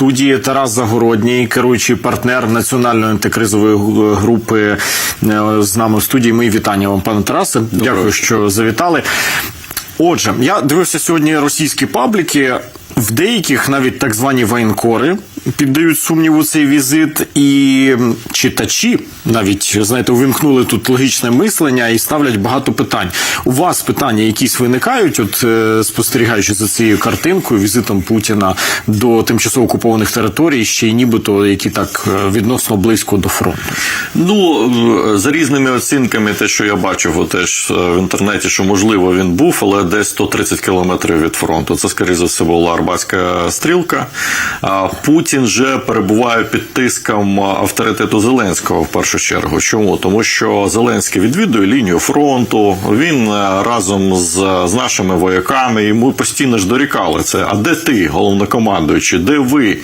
студії Тарас Загородній, керуючий партнер національної антикризової групи е, з нами в студії. Мої вітання вам, пане Тарасе. Дякую, що завітали. Отже, я дивився сьогодні російські пабліки. В деяких навіть так звані воєнкори піддають сумніву цей візит, і читачі навіть знаєте, увімкнули тут логічне мислення і ставлять багато питань. У вас питання якісь виникають, от е, спостерігаючи за цією картинкою, візитом Путіна до тимчасово окупованих територій, ще й нібито які так е, відносно близько до фронту. Ну за різними оцінками, те, що я бачив, теж е, в інтернеті, що можливо він був, але десь 130 кілометрів від фронту. Це скоріше за все була Арбатська стрілка. Путін вже перебуває під тиском авторитету Зеленського в першу чергу. Чому? Тому що Зеленський відвідує лінію фронту. Він е, разом з, з нашими вояками йому постійно ж дорікали це. А де ти, головнокомандуючий? Де ви?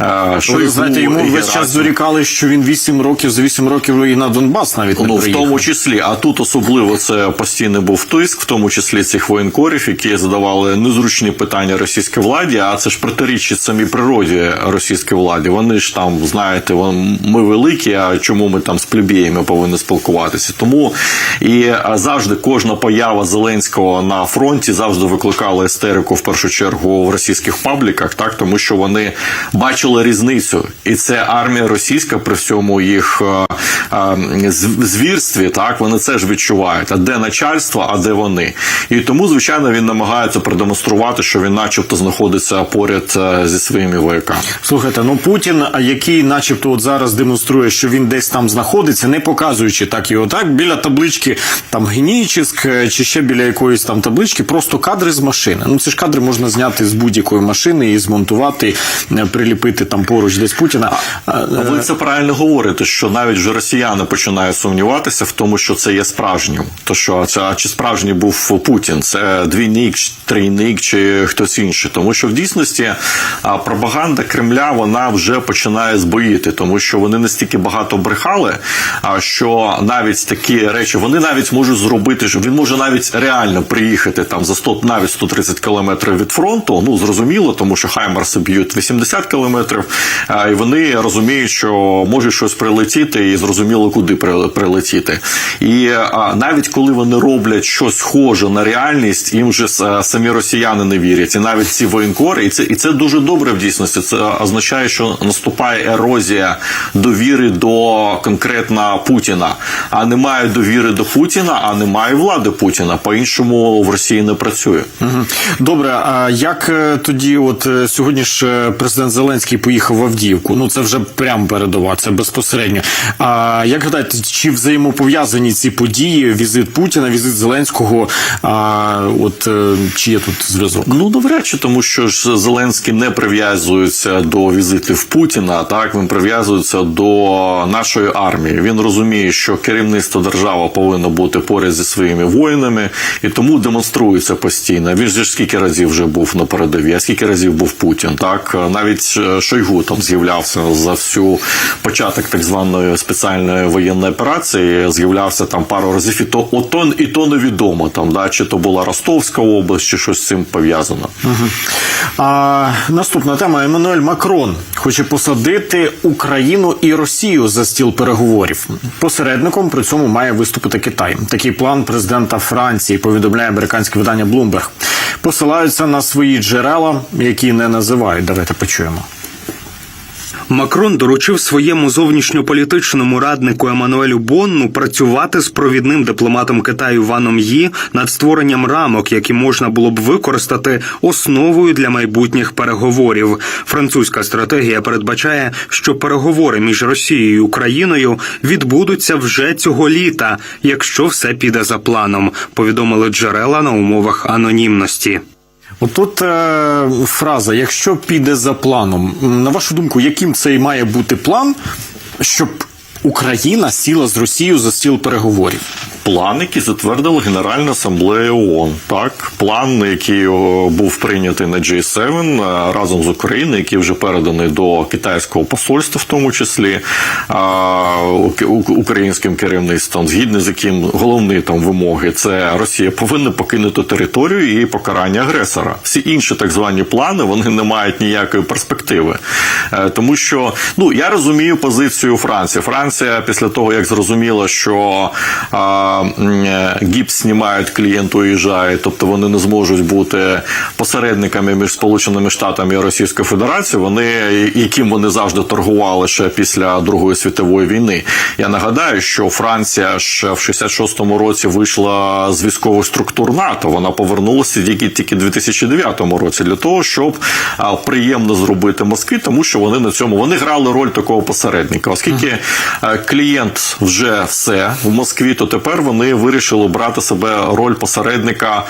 Е, Ви знаєте, йому весь час дорікали, що він 8 років за 8 років і на Донбас навіть не Ну, в тому числі, а тут особливо це постійно був тиск, в тому числі цих воєнкорів, які задавали незручні питання російській владі. А це ж протирічить самій природі російської владі. Вони ж там, знаєте, ми великі. А чому ми там з плебіями повинні спілкуватися? Тому і завжди кожна поява Зеленського на фронті завжди викликала істерику в першу чергу в російських пабліках, так тому що вони бачили різницю, і це армія російська при всьому їх е, е, звірстві, так вони це ж відчувають. А де начальство, а де вони? І тому, звичайно, він намагається продемонструвати, що він, начебто, знаходиться поряд е, зі своїми вояками. Слухайте, ну Путін, який, начебто, от зараз демонструє, що він десь там знаходиться, не показуючи так його так, біля таблички там Генічіськ е, чи ще біля якоїсь там таблички, просто кадри з машини. Ну це ж кадри можна зняти з будь-якої машини і змонтувати, е, приліпити там поруч десь Путіна. А, Ви це правильно говорите, що навіть вже росіяни починають сумніватися в тому, що це є справжнім. То що це чи справжній був Путін? Це двійник, трійник чи хтось інший. Тому що в дійсності пропаганда Кремля вона вже починає збоїти, тому що вони настільки багато брехали, що навіть такі речі вони навіть можуть зробити, що він може навіть реально приїхати там за 100, навіть 130 кілометрів від фронту. Ну зрозуміло, тому що Хаймарси б'ють 80 кілометрів, і вони розуміють, що може щось прилетіти, і зрозуміло, куди прилетіти. І навіть коли вони роблять щось схоже на реальність, їм вже самі росіяни не вірять, і навіть ці воєнкори, і це і це дуже добре в дійсності. Це означає, що наступає ерозія довіри до конкретно Путіна. А немає довіри до Путіна, а немає влади Путіна. По іншому в Росії не працює. Добре, а як е, тоді, от е, сьогодні ж е, президент Зеленський поїхав в Авдіївку? Ну це вже прямо передова, це безпосередньо. А як гадаєте, чи взаємопов'язані ці події? Візит Путіна, візит Зеленського? А от чи є тут зв'язок? Ну навряд чи, тому що ж Зеленський не прив'язується до візитів Путіна. Так він прив'язується до нашої армії. Він розуміє, що керівництво держави повинно бути поряд зі своїми воїнами, і тому демонструється постійно. Він же ж скільки разів вже був на передовій, а скільки разів був Путін. Так навіть е, Шойгу там з'являвся за всю початок так званої спеціальної воєнної операції. З'являвся там пару разів, і то ото і то невідомо там, да чи то була Ростовська область, чи щось з цим пов'язано. А наступна тема Еммануель Макрон хоче посадити Україну і Росію за стіл переговорів. Посередником при цьому має виступити Китай. Такий план президента Франції повідомляє американське видання Bloomberg. Посилаються на свої джерела, які не називають. Давайте почуємо. Макрон доручив своєму зовнішньополітичному раднику Еммануелю Бонну працювати з провідним дипломатом Китаю Ваном Ї над створенням рамок, які можна було б використати основою для майбутніх переговорів. Французька стратегія передбачає, що переговори між Росією і Україною відбудуться вже цього літа, якщо все піде за планом. Повідомили джерела на умовах анонімності. Отут е, фраза: якщо піде за планом, на вашу думку, яким цей має бути план, щоб Україна сіла з Росією за стіл переговорів? План, який затвердила Генеральна асамблея ООН. Так, план, який був прийнятий на G7 е, разом з Україною, який вже переданий до китайського посольства, в тому числі у- українським керівництвом, згідно з яким головні там вимоги це Росія повинна покинути територію і покарання агресора. Всі інші так звані плани вони не мають ніякої перспективи. Е, Тому що ну я розумію позицію Франції. Франція після того, як зрозуміла, що а, е, гіпс знімають, клієнт уїжджає, тобто вони не зможуть бути посередниками між Сполученими Штатами і Російською Федерацією, вони яким вони завжди торгували ще після Другої світової війни. Я нагадаю, що Франція ж в 66-му році вийшла з військових структур НАТО. Вона повернулася тільки тільки в 2009 році для того, щоб а, приємно зробити Москві, тому що вони на цьому вони грали роль такого посередника. Оскільки клієнт вже все в Москві, то тепер вони вирішили брати себе роль посередника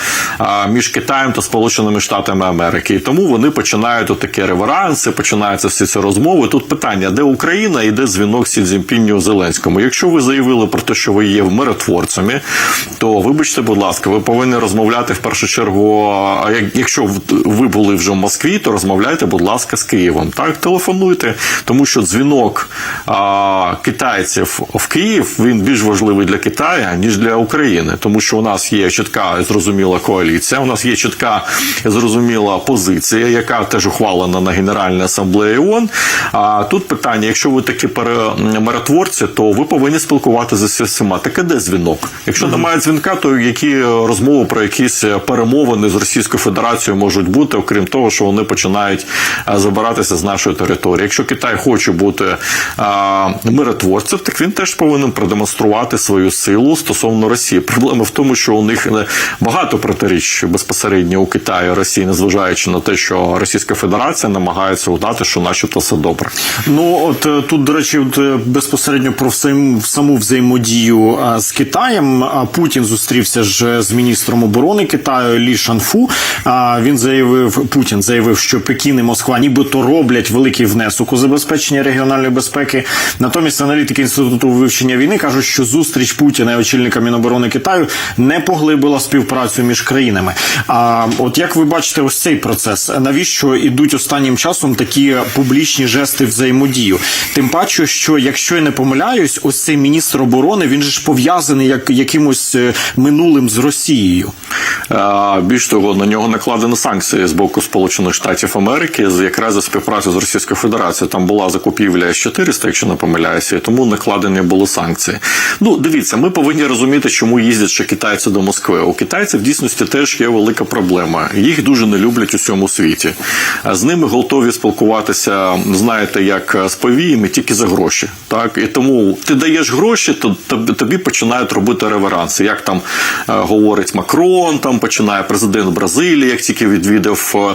між Китаєм та Сполученими Штатами Америки. І тому вони починають отакі реверанси, починаються всі ці розмови. Тут питання, де Україна і де дзвінок Сі Цзіньпінню Зеленському. Якщо ви заявили про те, що ви є миротворцями, то вибачте, будь ласка, ви повинні розмовляти в першу чергу. Якщо ви були вже в Москві, то розмовляйте, будь ласка, з Києвом. Так, телефонуйте, тому що дзвінок а, китайців в Київ він більш важливий для Китаю, ніж для України, тому що у нас є чітка зрозуміла коаліція, у нас є чітка зрозуміла позиція, яка теж ухвалена на Генеральній асамблеї ООН. А тут питання: якщо ви такі пере- миротворці, то ви повинні спілкуватися з всіма. Таке де дзвінок? Якщо немає дзвінка, то які розмови про якісь перемовини з Російською Федерацією можуть бути, окрім того, що вони починають забиратися з нашої території. Якщо Китай хоче бути а, миротворцем, так він теж повинен продемонструвати свою силу стосовно Росії. Проблема в тому, що у них багато протиріч безпосередньо у Китаї Росії, незважаючи на те, що Російська Федерація намагається удати, що начебто все добре. Ну от е, тут, до речі, от, е, безпосередньо про саму взаємодію е, з Китаєм. А Путін зустрівся ж з міністром оборони Китаю Лі Шанфу. А Він заявив, Путін заявив, що Пекін і Москва нібито роблять великий внесок у забезпечення регіональної безпеки. Натомість аналітики інституту вивчення війни кажуть, що зустріч Путіна і очільника Міноборони Китаю не поглибила співпрацю між країнами. А от як ви бачите, ось цей процес, навіщо ідуть останнім часом такі публічні жести взаємодію? Тим паче, що якщо я не помиляюсь, ось цей міністр оборони він же ж пов'язаний як якимось е, минулим з Росією. Більш того, на нього накладені санкції з боку Сполучених Штатів Америки з якраз за співпрацю з Російською Федерацією. Там була закупівля С-400, якщо не помиляюся, тому накладені були санкції. Ну, дивіться, ми повинні розуміти, чому їздять ще китайці до Москви. У китайців в дійсності теж є велика проблема. Їх дуже не люблять у всьому світі. З ними готові спілкуватися, знаєте, як з повіями, тільки за гроші. Так і тому ти даєш гроші, то тобі- починають робити реверанси. Як там е, говорить Макрон, там починає президент Бразилії, як тільки відвідав,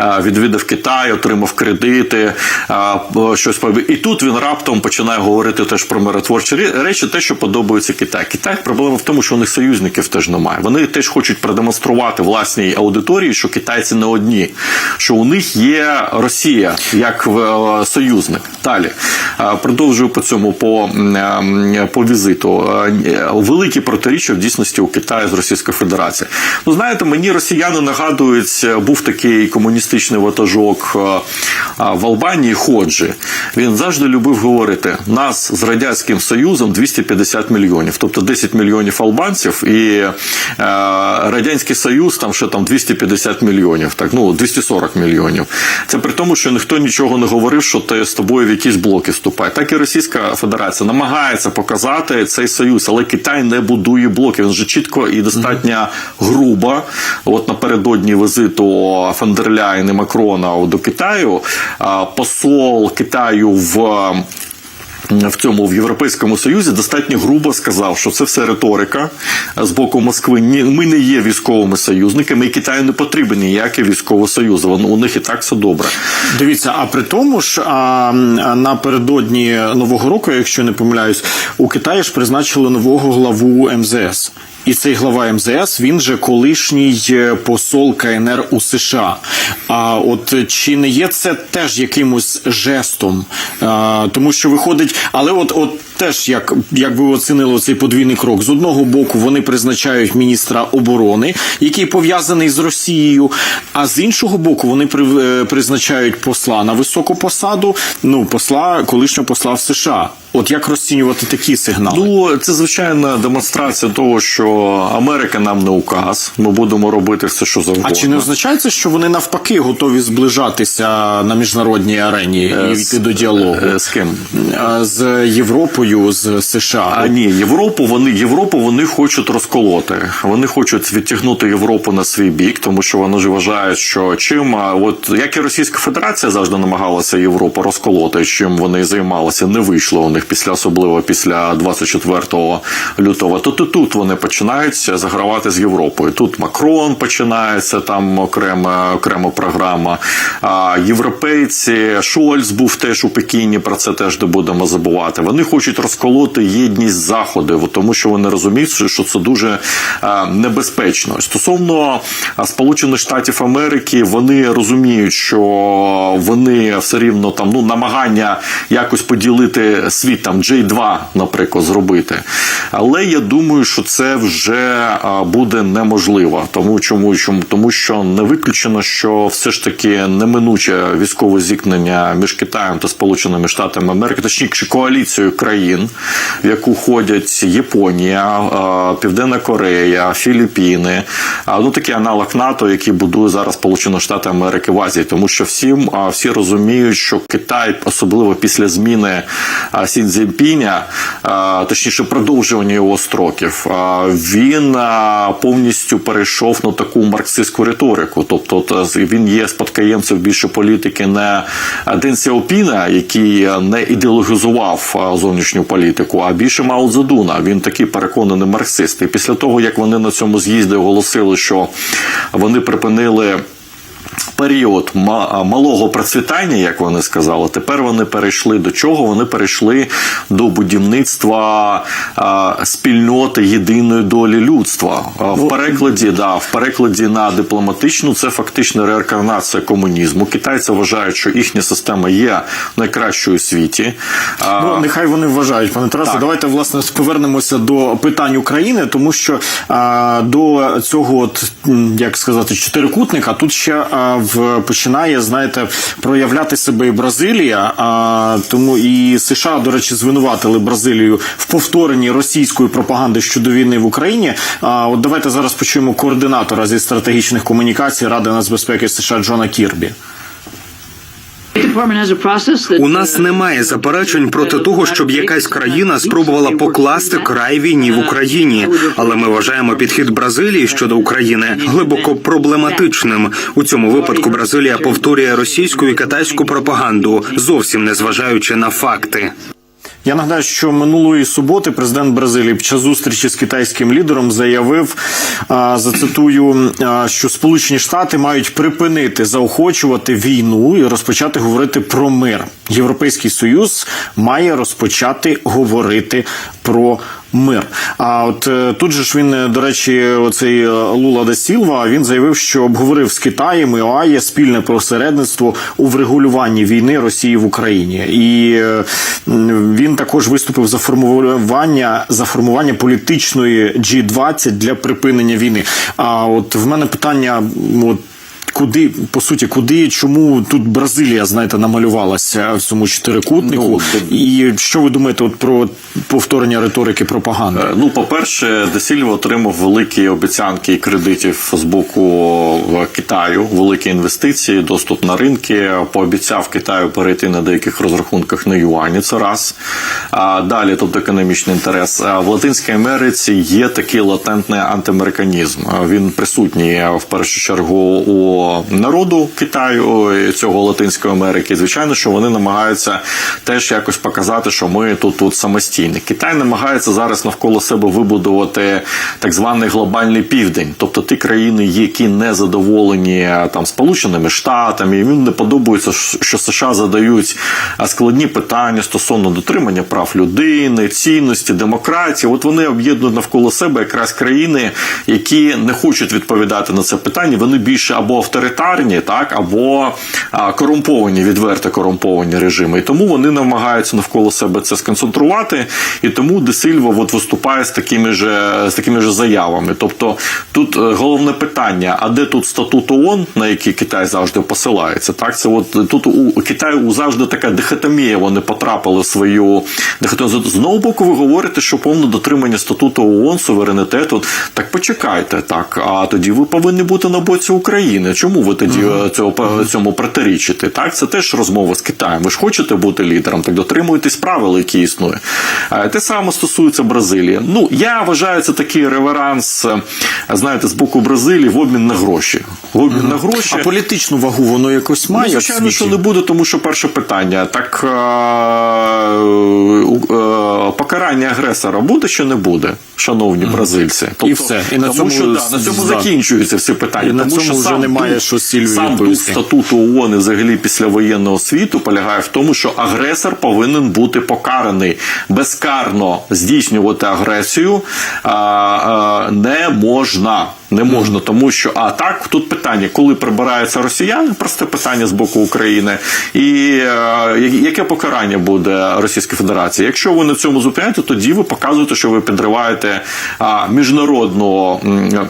е, відвідав Китай, отримав кредити, е, щось І тут він раптом починає говорити теж про миротворчі речі, те, що подобається Китай. Китай проблема в тому, що у них союзників теж немає. Вони теж хочуть продемонструвати власній аудиторії, що китайці не одні, що у них є Росія як е, союзник. Далі Е, продовжую по цьому по, м, по візиту. Е, Великі протиріччя в дійсності у Китаї з Російською Федерацією. Ну знаєте, мені росіяни нагадують, е, був такий комуністичний ватажок е, е, в Албанії Ходжі. Він завжди любив говорити: нас з радянським союзом 250 мільйонів, тобто 10 мільйонів албанців, і е, радянський союз там ще там 250 мільйонів, так ну 240 мільйонів. Це при тому, що ніхто нічого не говорив, що ти з тобою в якісь блоки вступає. Так і Російська Федерація намагається показати цей союз, але Китай не будує блоки. Він вже чітко і достатньо грубо. От напередодні візиту Фандерляєн і Макрона до Китаю посол Китаю в. В цьому в Європейському Союзі достатньо грубо сказав, що це все риторика з боку Москви. Ми не є військовими союзниками, і Китаю не потрібен ніякий військовий союз. Воно у них і так все добре. Дивіться, а при тому ж а, напередодні нового року, якщо не помиляюсь, у Китаї ж призначили нового главу МЗС. І цей глава МЗС він же колишній е, посол КНР у США. А от чи не є це теж якимось жестом? А, тому що виходить, але от, от теж як, як ви оцінили цей подвійний крок, з одного боку вони призначають міністра оборони, який пов'язаний з Росією, а з іншого боку, вони при, е, призначають посла на високу посаду, ну посла, колишнього посла в США. От як розцінювати такі сигнали? Ну, це звичайна демонстрація того, що Америка нам не указ. Ми будемо робити все, що завгодно. а чи не означає це, що вони навпаки готові зближатися на міжнародній арені і йти до діалогу Е, з ким? Е, з Європою, з США? А ні, Європу вони Європу вони хочуть розколоти. Вони хочуть відтягнути Європу на свій бік, тому що вони ж вважають, що чим от як і Російська Федерація завжди намагалася Європу розколоти, чим вони займалися, не вийшло у них після особливо після 24 лютого. То тут, тут вони починають загравати з Європою. Тут Макрон починається там окрема окрема програма. А європейці Шольц був теж у Пекіні. Про це теж не будемо забувати. Вони хочуть розколоти єдність заходу, тому що вони розуміють, що це дуже небезпечно. Стосовно Сполучених Штатів Америки, вони розуміють, що вони все рівно там ну намагання якось поділити світ там J2, наприклад, зробити. Але я думаю, що це вже буде неможливо. Тому чому чому тому, що не виключено, що все ж таки неминуче військове зіткнення між Китаєм та Сполученими Штатами Америки, точніше коаліцією країн, в яку входять Японія, Південна Корея, Філіппіни, ну такий аналог НАТО, який будує зараз Сполучені Штати Америки в Азії, тому що всім всі розуміють, що Китай, особливо після зміни а, Сі Цзіньпіня, точніше продовжування його строків, він повністю перейшов на таку марксистську риторику. Тобто, він є спадкоємцем більше політики не Ден Сяопіна, який не ідеологізував а, зовнішню політику, а більше Мао Цзедуна. Він такий переконаний марксист. І після того, як вони на цьому з'їзді оголосили, що вони припинили період ма- малого процвітання, як вони сказали, тепер вони перейшли до чого? Вони перейшли до будівництва а, спільноти єдиної долі людства. А, В перекладі, да, в перекладі на дипломатичну це фактично реінкарнація комунізму. Китайці вважають, що їхня система є найкращою у світі. А, Ну, нехай вони вважають, пане Тарасе. Так. Давайте власне повернемося до питань України, тому що а, до цього, от, як сказати, чотирикутника тут ще а, в починає, знаєте, проявляти себе і Бразилія. А, тому і США, до речі, звинуватили Бразилію в повторенні російської пропаганди щодо війни в Україні. А от давайте зараз почуємо координатора зі стратегічних комунікацій Ради нацбезпеки США Джона Кірбі. У нас немає заперечень проти того, щоб якась країна спробувала покласти край війні в Україні. Але ми вважаємо підхід Бразилії щодо України глибоко проблематичним. У цьому випадку Бразилія повторює російську і китайську пропаганду, зовсім не зважаючи на факти. Я нагадаю, що минулої суботи президент Бразилії під час зустрічі з китайським лідером заявив, зацитую, що Сполучені Штати мають припинити заохочувати війну і розпочати говорити про мир. Європейський союз має розпочати говорити про мир. А от е, тут же ж він, е, до речі, оцей е, Лула де Сілва він заявив, що обговорив з Китаєм і ОАЄ спільне посередництво у врегулюванні війни Росії в Україні. І він також виступив за формування за формування політичної G20 для припинення війни. А от в мене питання, от. Куди по суті, куди чому тут Бразилія, знаєте, намалювалася в цьому чотирикутнику? Ну, і що ви думаєте, от про повторення риторики пропаганди? Е, Ну, по-перше, Десільва отримав великі обіцянки і кредитів з боку е, Китаю, великі інвестиції, доступ на ринки. Пообіцяв Китаю перейти на деяких розрахунках на юані. Це раз. А далі, тобто економічний інтерес. А в Латинській Америці є такий латентний антиамериканізм. Він присутній е, в першу чергу у народу Китаю цього Латинської Америки. Звичайно, що вони намагаються теж якось показати, що ми тут тут самостійні. Китай намагається зараз навколо себе вибудувати так званий глобальний південь, тобто ті країни, які не задоволені там Сполученими Штатами, і їм не подобається, що США задають складні питання стосовно дотримання прав людини, цінності, демократії. От вони об'єднують навколо себе якраз країни, які не хочуть відповідати на це питання. Вони більше або авторитарні, так або корумповані, відверто корумповані режими. І тому вони намагаються навколо себе це сконцентрувати. І тому Де Сильва от виступає з такими ж з такими ж заявами. Тобто тут е, головне питання: а де тут статут ООН, на який Китай завжди посилається? Так, це от тут у Китаю завжди така дихотомія. Вони потрапили в свою дихотомію. З одного боку, ви говорите, що повне дотримання статуту ООН, суверенітету. Так почекайте, так. А тоді ви повинні бути на боці України. Чому ви тоді е, цього цьому протирічите? Так, це теж розмова з Китаєм. Ви ж хочете бути лідером, так дотримуйтесь правил, які існують. Те саме стосується Бразилії. Ну я вважаю, це такий реверанс, е, знаєте, з боку Бразилії в обмін на гроші. В обмін на гроші. А політичну вагу воно якось має. Ну, звичайно, що не буде, тому що перше питання: так е, покарання агресора буде чи не буде, шановні бразильці? Тобто, все. І на тому цьому що да, на цьому закінчуються всі питання. І на цьому що вже сам немає що Сільвії сам дух статуту ООН і взагалі після воєнного світу полягає в тому, що агресор повинен бути покараний безкарно здійснювати агресію а, а, не можна. Не можна, тому що а так тут питання, коли прибираються росіяни, просте питання з боку України, і е, яке покарання буде Російської Федерації? Якщо ви на цьому зупиняєте, тоді ви показуєте, що ви підриваєте а, міжнародну. м,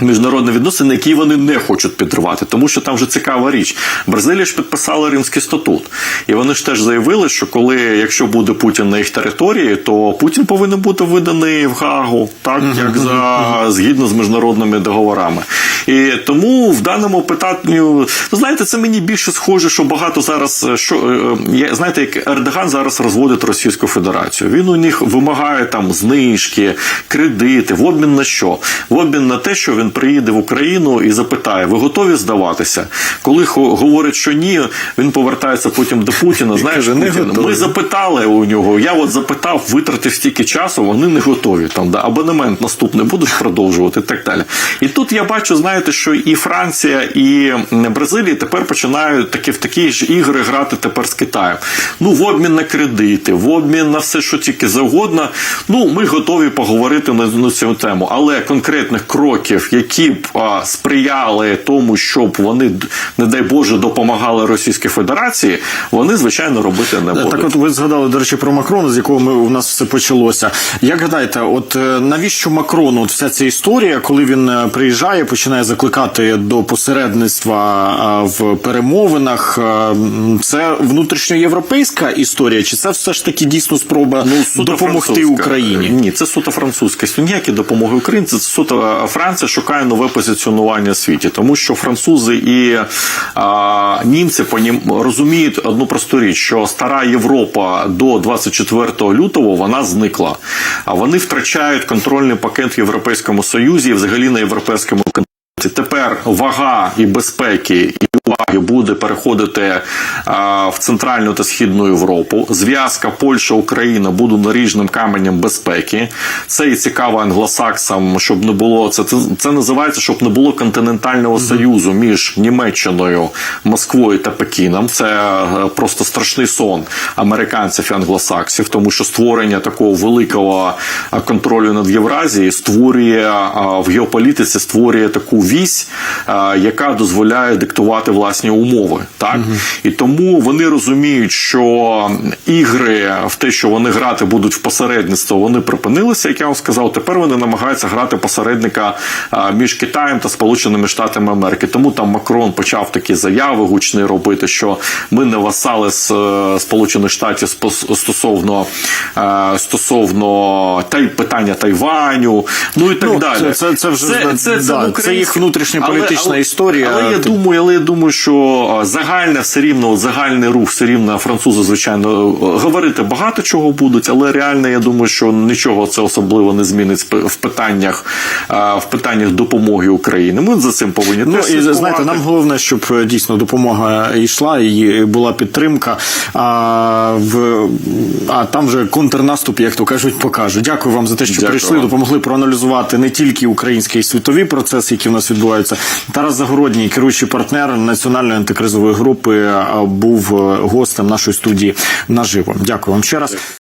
Міжнародні відносини, які вони не хочуть підривати, тому що там вже цікава річ. Бразилія ж підписала Римський статут, і вони ж теж заявили, що коли якщо буде Путін на їх території, то Путін повинен бути виданий в Гаагу, так як за згідно з міжнародними договорами. І тому в даному питанні, ну знаєте, це мені більше схоже, що багато зараз що е, е, знаєте, як Ердоган зараз розводить Російську Федерацію. Він у них вимагає там знижки, кредити, в обмін на що? В обмін на те, що він приїде в Україну і запитає: ви готові здаватися? Коли говорять, що ні, він повертається потім до Путіна. Знаєш, «Не готові». ми запитали у нього. Я от запитав, витратив стільки часу, вони не готові. Там да абонемент наступний будеш продовжувати і так далі. І тут я бачу, знаєте, що і Франція, і Бразилія тепер починають такі в такі ж ігри грати тепер з Китаєм. Ну, в обмін на кредити, в обмін на все, що тільки завгодно. Ну, ми готові поговорити на, на цю тему, але конкретних кроків, які б а, сприяли тому, щоб вони, не дай Боже, допомагали Російській Федерації, вони звичайно робити не будуть. Так, от ви згадали, до речі, про Макрона, з якого ми у нас все почалося. Як гадаєте, от е, навіщо Макрону от вся ця історія, коли він е, приїжджає, починає закликати до посередництва е, в перемовинах? Це внутрішньоєвропейська історія, чи це все ж таки дійсно спроба Ну, допомогти. Україні? Ні, це суто французька. Ніякі допомоги Україні. Це суто Франція шукає нове позиціонування в світі, тому що французи і а, німці по нім розуміють одну просту річ, що стара Європа до 24 лютого вона зникла. А вони втрачають контрольний пакет в Європейському Союзі і взагалі на європейському континенті. Тепер вага і безпеки уваги буде переходити а, в центральну та східну Європу. Зв'язка Польща Україна буде наріжним каменем безпеки. Це і цікаво англосаксам, щоб не було це. Це, це називається, щоб не було континентального союзу між Німеччиною, Москвою та Пекіном. Це е, просто страшний сон американців і англосаксів, тому що створення такого великого е, контролю над Євразією створює е, в геополітиці створює таку вісь, е, яка дозволяє диктувати власні умови. Так і тому вони розуміють, що ігри в те, що вони грати будуть в посередництво, вони припинилися. Як я вам сказав, тепер вони намагаються грати посередника між Китаєм та Сполученими Штатами Америки. Тому там Макрон почав такі заяви гучні робити, що ми не васали з е, Сполучених Штатів стосовно е, стосовно та й питання Тайваню, ну і так Ну, далі. це- це- це вже, да, це їх внутрішньополітична історія. Але я думаю, але я думаю, що загальне все рівно, загальний рух, все рівно французи, звичайно, е, говорити багато чого будуть, але реально я думаю, що нічого це особливо не змінить в- питаннях в питаннях допомоги Україні. Ми за цим повинні Ну і знаєте, нам головне, щоб е, дійсно допомога йшла і була підтримка. А в а там вже контрнаступ, як то кажуть, покаже. Дякую вам за те, що Дякую прийшли, допомогли проаналізувати не тільки український і світові процеси, які в нас відбуваються. Тарас Загородній, керуючий партнер національної антикризової групи, був е, гостем нашої студії наживо. Дякую вам ще раз.